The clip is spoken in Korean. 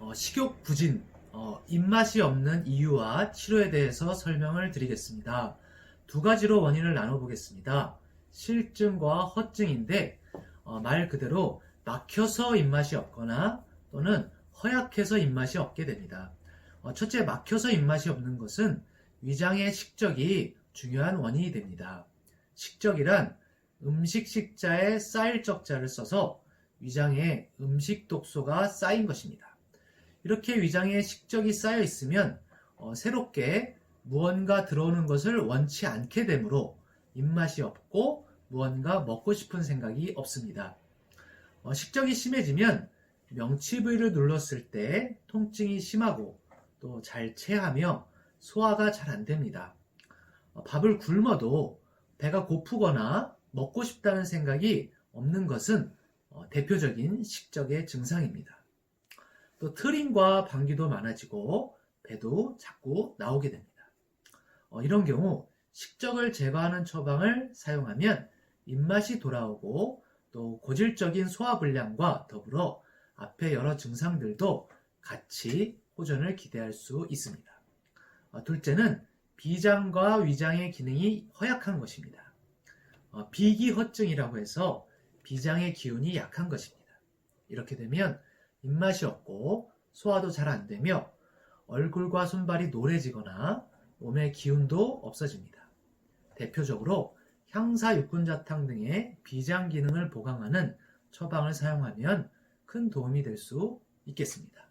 어, 식욕 부진, 어, 입맛이 없는 이유와 치료에 대해서 설명을 드리겠습니다. 두 가지로 원인을 나눠보겠습니다. 실증과 허증인데 어, 말 그대로 막혀서 입맛이 없거나 또는 허약해서 입맛이 없게 됩니다. 어, 첫째, 막혀서 입맛이 없는 것은 위장의 식적이 중요한 원인이 됩니다. 식적이란 음식 식자에 쌓일 적자를 써서 위장에 음식 독소가 쌓인 것입니다. 이렇게 위장에 식적이 쌓여 있으면 어, 새롭게 무언가 들어오는 것을 원치 않게 되므로 입맛이 없고 무언가 먹고 싶은 생각이 없습니다. 어, 식적이 심해지면 명치 부위를 눌렀을 때 통증이 심하고 또 잘 체하며 소화가 잘 안 됩니다. 어, 밥을 굶어도 배가 고프거나 먹고 싶다는 생각이 없는 것은 어, 대표적인 식적의 증상입니다. 또 트림과 방귀도 많아지고 배도 자꾸 나오게 됩니다. 어, 이런 경우 식적을 제거하는 처방을 사용하면 입맛이 돌아오고 또 고질적인 소화불량과 더불어 앞에 여러 증상들도 같이 호전을 기대할 수 있습니다. 어, 둘째는 비장과 위장의 기능이 허약한 것입니다. 어, 비기허증이라고 해서 비장의 기운이 약한 것입니다. 이렇게 되면 입맛이 없고 소화도 잘 안 되며 얼굴과 손발이 노래지거나 몸의 기운도 없어집니다. 대표적으로 향사 육군자탕 등의 비장 기능을 보강하는 처방을 사용하면 큰 도움이 될 수 있겠습니다.